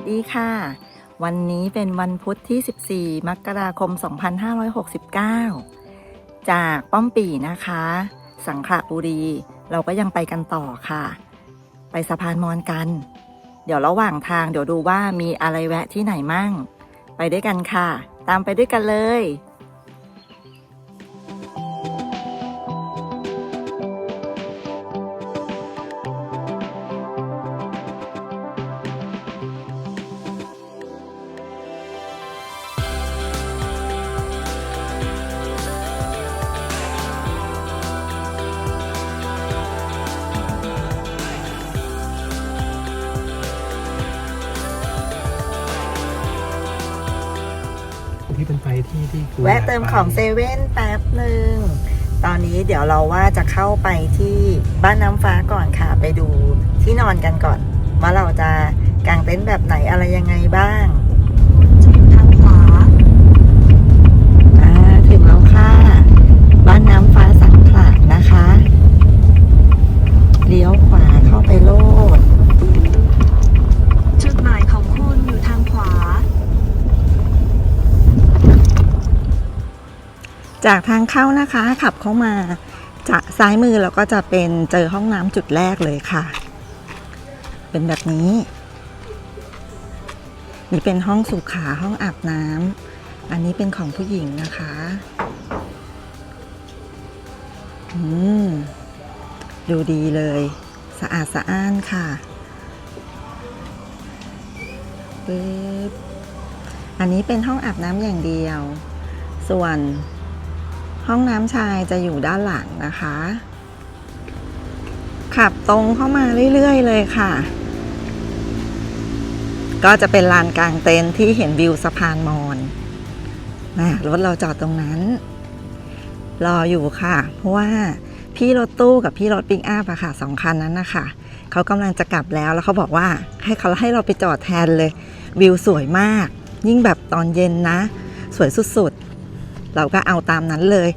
วัสดีค่ะ วันนี้เป็นวันพุธที่ 14 มกราคม 2569 จากป้อมปีนะคะ สังขละบุรี เราก็ยังไปกันต่อค่ะ ไปสะพานมอนกัน เดี๋ยวระหว่างทางเดี๋ยวดูว่ามีอะไรแวะที่ไหนมั่ง ไปด้วยกันค่ะ ตามไปด้วยกันเลย แวะเติมของเซเว่นแป๊บหนึ่ง ตอนนี้เดี๋ยวเราว่าจะเข้าไปที่บ้านน้ำฟ้าก่อนค่ะ ไปดูที่นอนกันก่อน ว่าเราจะกางเต็นท์แบบไหนอะไรยังไงบ้าง จากทางเข้านะคะขับเข้ามาจะซ้ายมือเราก็จะเป็นเจอห้องน้ำจุดแรกเลยค่ะ เป็นแบบนี้นี่เป็นห้องสุขาห้องอาบน้ำอันนี้เป็นของผู้หญิงนะคะอืมดูดีเลย สะอาดสะอ้านค่ะปึ๊บอันนี้เป็นห้องอาบน้ำอย่างเดียว ส่วน ห้องน้ำชายจะอยู่ด้านหลังนะคะ ขับตรงเข้ามาเรื่อย ๆ เลยค่ะ ก็จะเป็นลานกลางเต็นท์ที่เห็นวิวสะพานมอนนะรถเราจอดตรงนั้น รออยู่ค่ะ เพราะว่าพี่รถตู้กับพี่รถปิกอัพอะค่ะสองคันนั้นนะคะเขากำลังจะกลับแล้วแล้วเขาบอกว่าให้เขาให้เราไปจอดแทนเลย วิวสวยมาก ยิ่งแบบตอนเย็นนะ สวยสุดๆ เราก็เอาตามนั้นเลย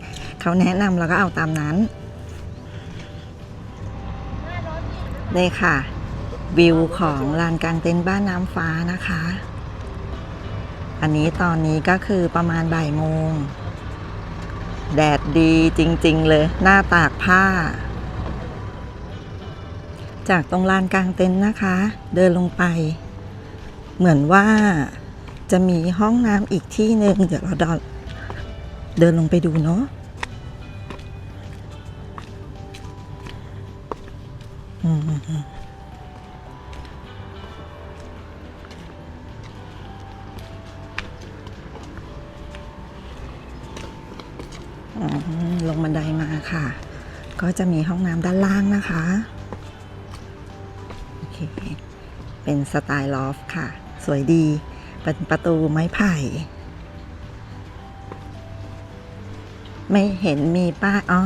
เขาแนะนำเราก็เอาตามนั้นนี่ค่ะ วิวของลานกลางเต็นท์บ้านน้ำฟ้านะคะ อันนี้ตอนนี้ก็คือประมาณบ่ายโมง แดดดีจริงๆเลย หน้าตากผ้า จากตรงลานกลางเต็นท์นะคะ เดินลงไป เหมือนว่าจะมีห้องน้ำอีกที่หนึ่งเดี๋ยวเรา เดินลงไปดูเนาะอืมอืมลงบันไดมาค่ะ ก็จะมีห้องน้ำด้านล่างนะคะ โอเค เป็นสไตล์ลอฟต์ค่ะ สวยดี เป็นประตูไม้ไผ่ ไม่เห็นมีป้ายอ๋อ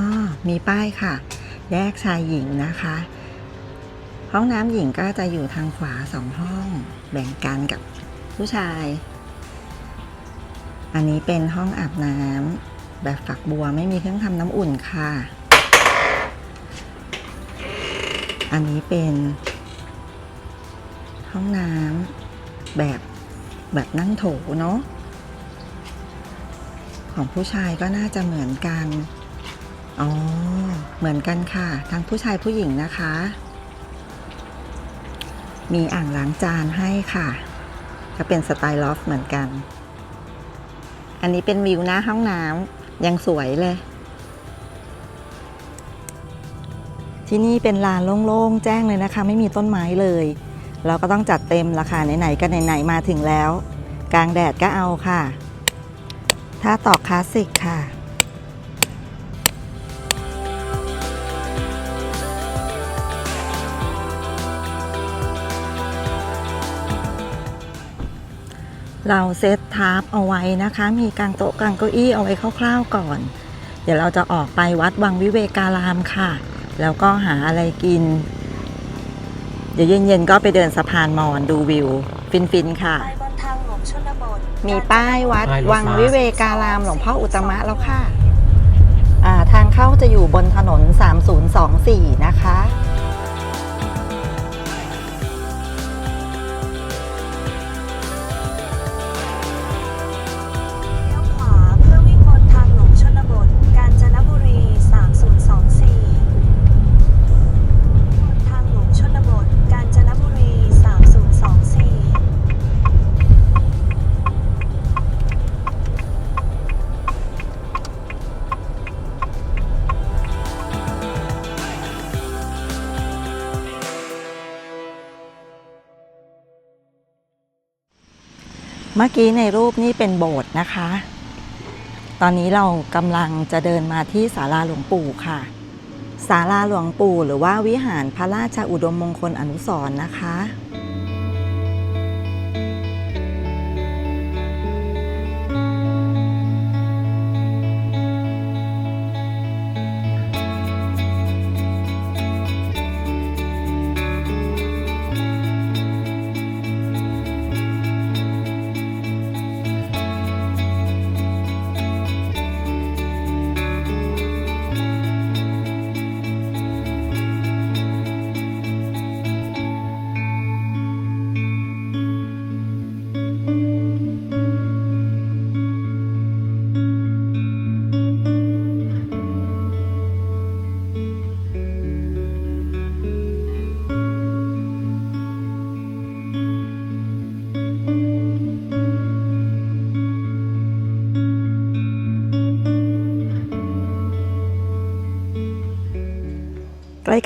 มีป้ายค่ะ แยกชายหญิงนะคะ ห้องน้ำหญิงก็จะอยู่ทางขวาสองห้อง แบ่งกันกับผู้ชาย อันนี้เป็นห้องอาบน้ำแบบฝักบัวไม่มีเครื่องทำน้ำอุ่นค่ะ อันนี้เป็นห้องน้ำแบบแบบนั่งโถเนาะ ของผู้ชายก็น่าจะเหมือนกัน อ๋อ เหมือนกันค่ะ ทั้งผู้ชายผู้หญิงนะคะ มีอ่างล้างจานให้ค่ะ ก็เป็นสไตล์ลอฟต์เหมือนกัน อันนี้เป็นวิวหน้าห้องน้ำยังสวยเลย ที่นี่เป็นลานโล่งๆ แจ้งเลยนะคะ ไม่มีต้นไม้เลย เราก็ต้องจัดเต็มราคาไหนๆก็ไหนๆมาถึงแล้ว กลางแดดก็เอาค่ะ ถ้าต่อคลาสสิกค่ะ เราเซตทาร์ปเอาไว้นะคะ มีกางโต๊ะกางเก้าอี้เอาไว้คร่าวๆก่อน เดี๋ยวเราจะออกไปวัดวังวิเวการามค่ะ แล้วก็หาอะไรกิน เดี๋ยวเย็นๆก็ไปเดินสะพานมอนดูวิว ฟินๆค่ะ มีป้ายวัด ป้ายรถวังม้า วิเวการามหลวงพ่ออุตตมะแล้วค่ะอ่าทางเข้าจะอยู่บนถนน 3024 นะคะ มื่อกี้ในรูปนี่เป็นโบสถ์นะคะ ตอนนี้เรากำลังจะเดินมาที่ศาลาหลวงปู่ค่ะ ศาลาหลวงปู่หรือว่าวิหารพระราชอุดมมงคลอนุสรณ์นะคะ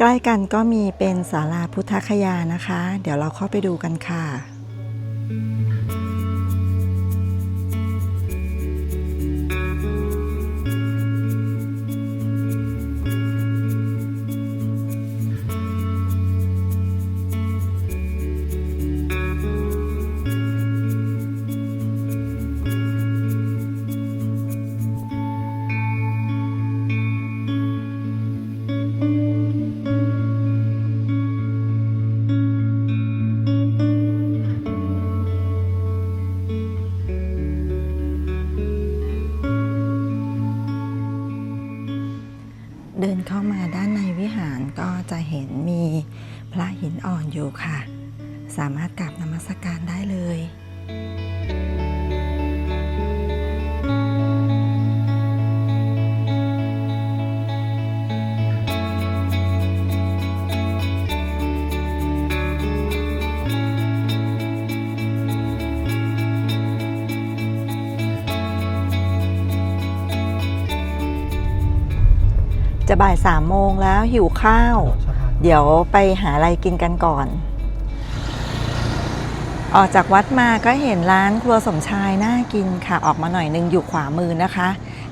ล้ๆกันก็มีเป็นศาลาพุทธคยานะคะ เดี๋ยวเราเข้าไปดูกันค่ะ จะบ่ายสามโมงแล้วหิวข้าวสะพานเดี๋ยวไปหาอะไรกินกันก่อน ออกจากวัดมาก็เห็นร้านครัวสมชายน่ากินค่ะ ออกมาหน่อยนึงอยู่ขวามือนะคะ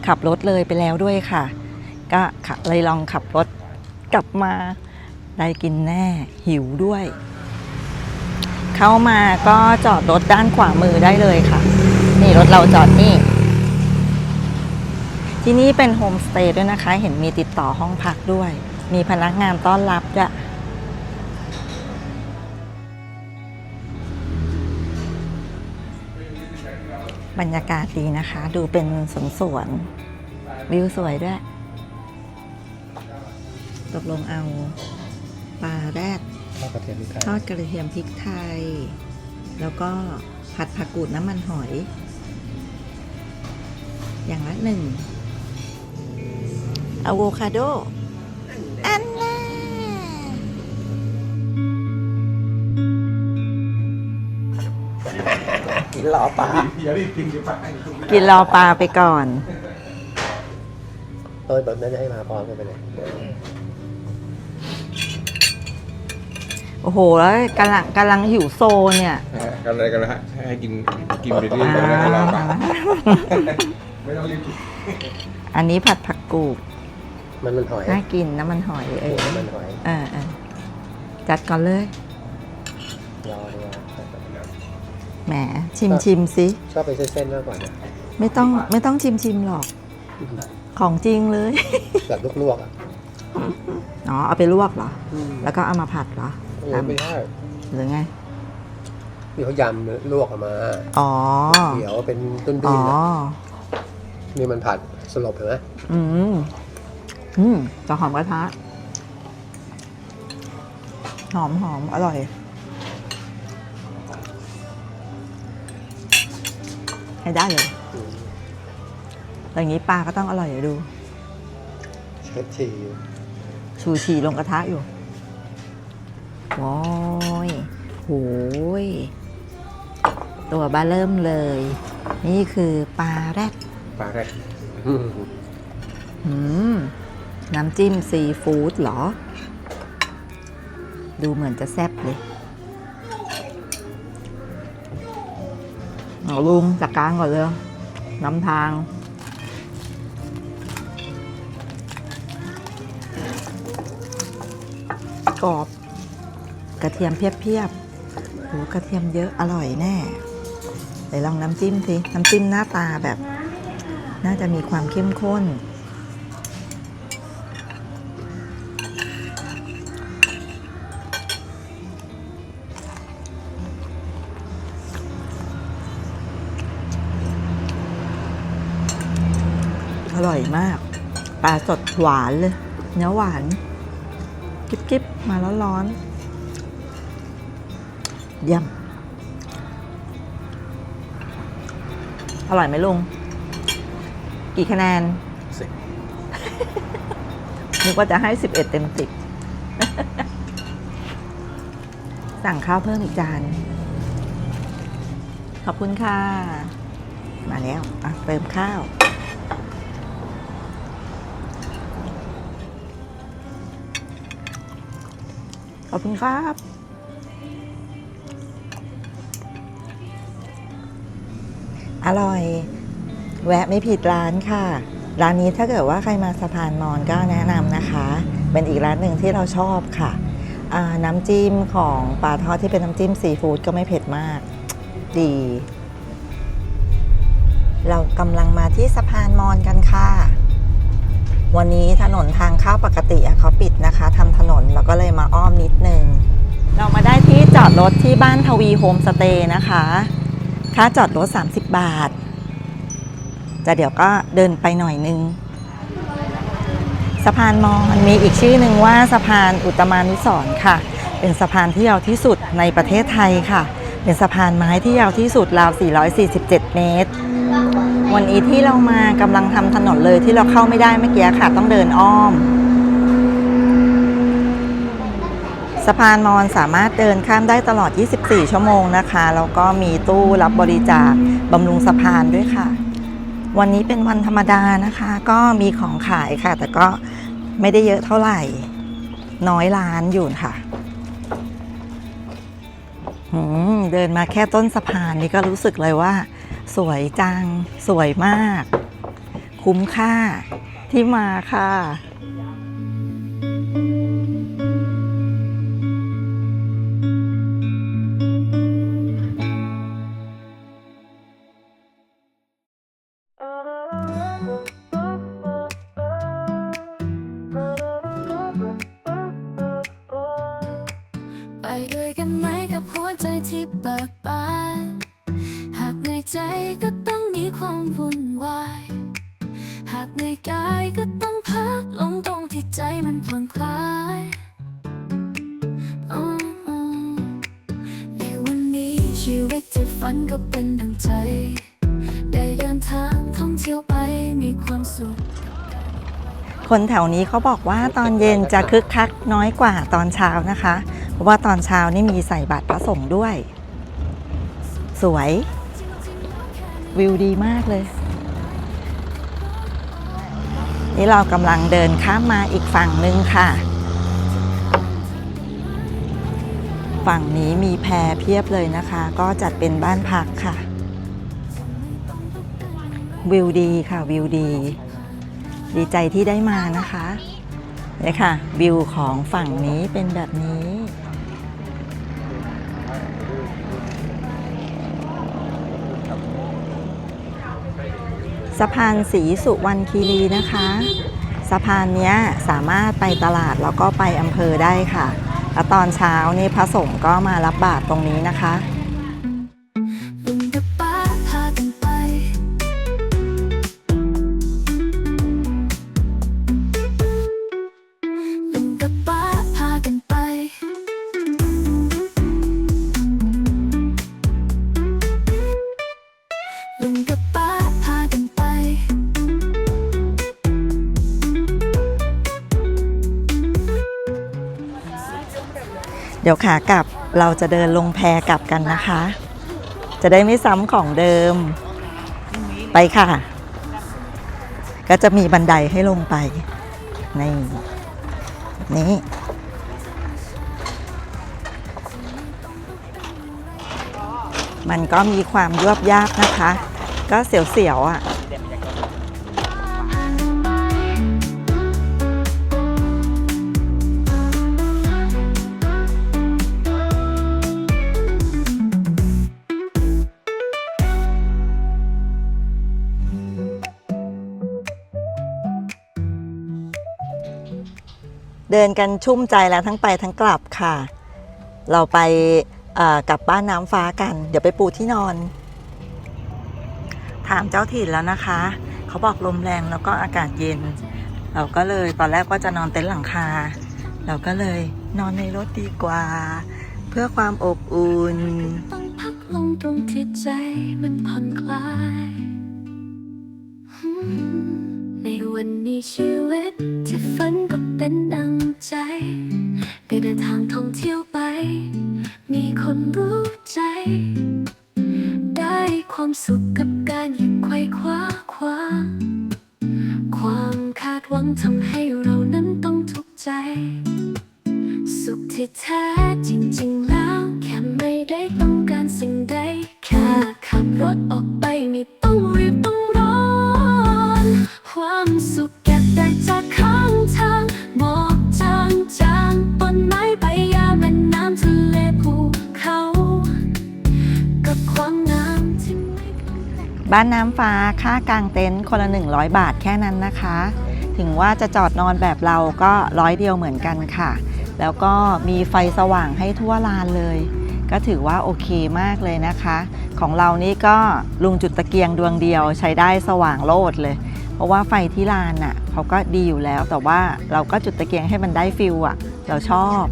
ขับรถเลยไปแล้วด้วยค่ะ ก็ขับเลยลองขับรถกลับมาได้กินแน่หิวด้วย เข้ามาก็จอดรถด้านขวามือได้เลยค่ะ นี่รถเราจอดนี่ ที่นี่เป็นโฮมสเตย์ด้วยนะคะ เห็นมีติดต่อห้องพักด้วย มีพนักงานต้อนรับด้วยบรรยากาศดีนะคะ ดูเป็นสวนสวนๆวิวสวยด้วย ตกลงเอาปลาแรดทอดกระเทียมพริกไทยทอดกระเทียมพริกไทย แล้วก็ผัดผักกูดน้ำมันหอย อย่างละหนึ่ง อะโวคาโด อันน่ากินหล่อปลากินรอปลาไปก่อน เออแบบนั้นจะให้มาพร้อมกันไปเลยโอ้โห แล้วกำลังกำลังหิวโซเนี่ยกันอะไรกันนะฮะให้กินกินไปเรื่อยๆแล้วก็รอปากไม่ต้องรีบกินอันนี้ผัดผักกูด มันมันหอยน่ากินน้ำมันหอยเออมันหอยเออเออจัดก่อนเลยรอดีกว่าแหมชิมชิมสิชอบไปเส้นๆมากกว่านะไม่ต้องไม่ต้องชิมชิมหรอก ของจริงเลยแบบลวกๆอะอ๋อเอาไปลวกเหรอ แล้วก็เอามาผัดเหรอเออไม่ใช่หรือไงนี่เขายำลวกออกมา อ๋อเดี๋ยวเป็นตุ้นอ๋อๆนี่มันผัดสลบเห็นไหมอืม อืมจะหอมกระทะ หอมหอมอร่อย ให้ได้เลยอืมอย่างนี้ปลาก็ต้องอร่อยอยู่ดูเช็ดชีชูชีลงกระทะอยู่ว้อยโหยตัวบ้าเริ่มเลย นี่คือปลาแรด ปลาแรก อืมอืม น้ำจิ้มซีฟู้ดเหรอ ดูเหมือนจะแซ่บเลยเอาลุงจากกางก่อนเลยน้ำทาง กรอบ กระเทียมเพียบๆโหกระเทียมเยอะอร่อยแน่เดี๋ยวลองน้ำจิ้มสิ น้ำจิ้มหน้าตาแบบ น่าจะมีความเข้มข้น อร่อยมาก ปลาสดหวานเลย เนื้อหวาน กิ๊บๆมาแล้วร้อนๆเยี่ยมอร่อยไหมลุง กี่คะแนนสิบนึกว่าจะให้11เต็ม10สั่งข้าวเพิ่มอีกจาน ขอบคุณค่ะ มาแล้ว อะ เติมข้าว ขอบคุณครับอร่อย แวะไม่ผิดร้านค่ะ ร้านนี้ถ้าเกิดว่าใครมาสะพานมอนก็แนะนำนะคะ เป็นอีกร้านหนึ่งที่เราชอบค่ะ น้ำจิ้มของปลาทอดที่เป็นน้ำจิ้มซีฟู้ดก็ไม่เผ็ดมาก ดี เรากำลังมาที่สะพานมอนกันค่ะ วันนี้ถนนทางเข้าปกติเขาปิด รถที่บ้านทวีโฮมสเตย์นะคะ ค่าจอดรถ 30 บาท จะเดี๋ยวก็เดินไปหน่อยนึง สะพานมอญมีอีกชื่อหนึ่งว่าสะพานอุตมานุสร์ค่ะ เป็นสะพานที่ยาวที่สุดในประเทศไทยค่ะ เป็นสะพานไม้ที่ยาวที่สุดราว 447 เมตร วันนี้ที่เรามากำลังทำถนนเลยที่เราเข้าไม่ได้เมื่อกี้ค่ะ ต้องเดินอ้อม สะพานมอญสามารถเดินข้ามได้ตลอด 24 ชั่วโมงนะคะ แล้วก็มีตู้รับบริจาคบำรุงสะพานด้วยค่ะ วันนี้เป็นวันธรรมดานะคะ ก็มีของขายค่ะ แต่ก็ไม่ได้เยอะเท่าไหร่ น้อยร้านอยู่ค่ะหืมเดินมาแค่ต้นสะพานนี่ก็รู้สึกเลยว่า สวยจัง สวยมาก คุ้มค่าที่มาค่ะ วยกันไหมกับหัวใจที่เบิกบานหากในใจก็ต้องมีความวุ่นวาย หากในกายก็ต้องพักลงตรงที่ใจมันผ่อนคลายในวันนี้ชีวิตที่ฝันก็เป็นดังใจ ได้เดินทางท่องเที่ยวไปมีความสุขคนแถวนี้เขาบอกว่าตอนเย็นจะคึกคักน้อยกว่าตอนเช้านะคะ เพราะว่าตอนเช้านี่มีใส่บาตรพระสงฆ์ด้วย สวย วิวดีมากเลย นี่เรากำลังเดินข้ามมาอีกฝั่งหนึ่งค่ะ ฝั่งนี้มีแพเพียบเลยนะคะ ก็จัดเป็นบ้านพักค่ะ วิวดีค่ะวิวดี ดีใจที่ได้มานะคะเนี่ยค่ะ วิวของฝั่งนี้เป็นแบบนี้ สะพานสีสุวรรณคีรีนะคะ สะพานนี้สามารถไปตลาดแล้วก็ไปอำเภอได้ค่ะ แล้วตอนเช้านี่พระสงฆ์ก็มารับบาตรตรงนี้นะคะ ดี๋ยวขากลับเราจะเดินลงแพกลับกันนะคะ จะได้ไม่ซ้ำของเดิม ไปค่ะ ก็จะมีบันไดให้ลงไป นี่ นี่มันก็มีความยวบยาบนะคะ ก็เสียวๆอะ เดินกันชุ่มใจแล้วทั้งไปทั้งกลับค่ะ เราไปกลับบ้านน้ำฟ้ากัน เดี๋ยวไปปูที่นอน ถามเจ้าถิ่นแล้วนะคะ เขาบอกลมแรงแล้วก็อากาศเย็น เราก็เลยตอนแรกว่าจะนอนเต็นท์หลังคา เราก็เลยนอนในรถดีกว่า เพื่อความอบอุ่นต้องพักลงตรงที่ใจมันผ่อนคลายอืมใน วันนี้ชีวิตที่ฝันก็เป็นดังใจได้เดินทางท่องเที่ยวไป มีคนรู้ใจ ได้ความสุขกับการหยุดไขว้คว้าคว้าความคาดหวังทำให้เรานั้นต้องทุกข์ใจ สุขที่แท้จริงๆแล้ว แค่ไม่ได้ต้องการสิ่งใดแค่ขับรถออกไปไม่ต้องรี บ้านน้ำฟ้าค่ากางเต็นท์คนละ 100 บาทแค่นั้นนะคะ ถึงว่าจะจอดนอนแบบเราก็ร้อยเดียวเหมือนกันค่ะ แล้วก็มีไฟสว่างให้ทั่วลานเลย ก็ถือว่าโอเคมากเลยนะคะ ของเรานี่ก็ลุงจุดตะเกียงดวงเดียวใช้ได้สว่างโลดเลย เพราะว่าไฟที่ลานน่ะเขาก็ดีอยู่แล้ว แต่ว่าเราก็จุดตะเกียงให้มันได้ฟิลอะเราชอบ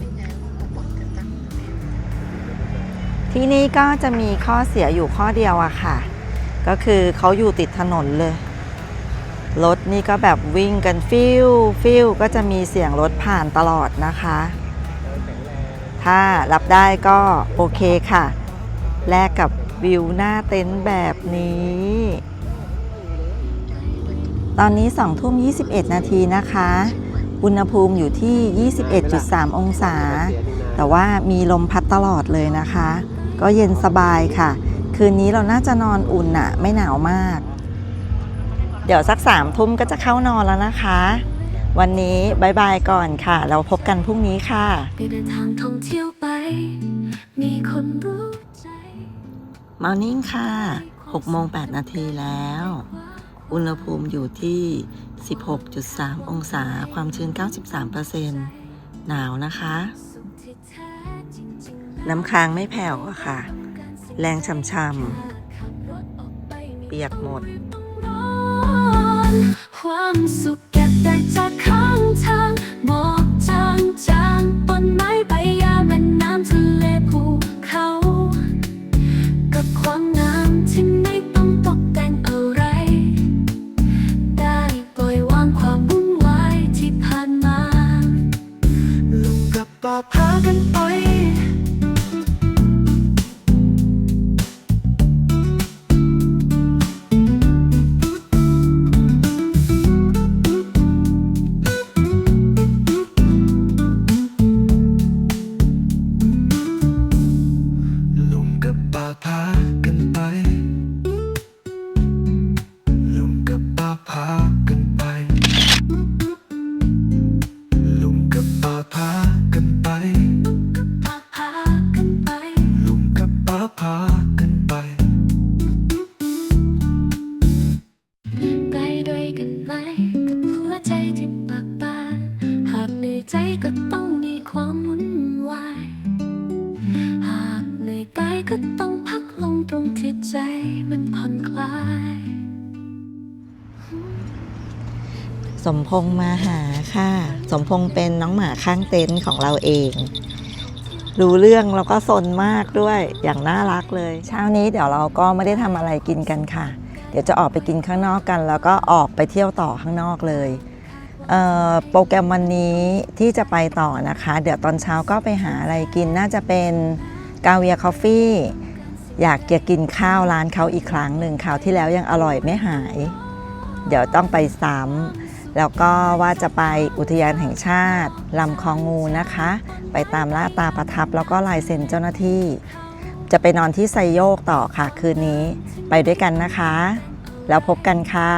ที่นี่ก็จะมีข้อเสียอยู่ข้อเดียวอะค่ะ ก็คือเขาอยู่ติดถนนเลย รถนี่ก็แบบวิ่งกันฟิวฟิวก็จะมีเสียงรถผ่านตลอดนะคะ ถ้ารับได้ก็โอเคค่ะ แลกกับวิวหน้าเต็นท์แบบนี้ ตอนนี้2ทุ่ม21 นาทีนะคะ อุณหภูมิอยู่ที่ 21.3 องศา แต่ว่ามีลมพัดตลอดเลยนะคะ ก็เย็นสบายค่ะ คืนนี้เราน่าจะนอนอุ่นอะไม่หนาวมาก เดี๋ยวสักสามทุ่มก็จะเข้านอนแล้วนะคะ วันนี้บายบายก่อนค่ะ เราพบกันพรุ่งนี้ค่ะได้เดินทางท่องเที่ยวไป มีคนรู้ใจมอร์นิ่งค่ะ6โมง8นาทีแล้ว อุณหภูมิอยู่ที่ 16.3 องศา ความชื้น 93%หนาวนะคะสุขที่แท้จริงๆน้ำค้างไม่แผ่วอะค่ะ แรงช่ำขับรถออกไปๆเปียกหมดต้องร้อนความสุขเก็บได้จากข้า งษ์มาหาค่ะ สมพงษ์เป็นน้องหมาข้างเต็นท์ของเราเอง รู้เรื่องแล้วก็สนมากด้วยอย่างน่ารักเลย เช้านี้เดี๋ยวเราก็ไม่ได้ทำอะไรกินกันค่ะ เดี๋ยวจะออกไปกินข้างนอกกัน แล้วก็ออกไปเที่ยวต่อข้างนอกเลยเโปรแกรมวันนี้ที่จะไปต่อนะคะ เดี๋ยวตอนเช้าก็ไปหาอะไรกินน่าจะเป็นกาเวียคอฟฟี่อยากจะกินข้าวร้านเขาอีกครั้งหนึ่งคราวที่แล้วยังอร่อยไม่หาย เดี๋ยวต้องไปซ้ำ แล้วก็ว่าจะไปอุทยานแห่งชาติลำคลองงูนะคะ ไปตามล่าตาประทับแล้วก็ลายเซ็นเจ้าหน้าที่ จะไปนอนที่ไซโยกต่อค่ะคืนนี้ ไปด้วยกันนะคะ แล้วพบกันค่ะ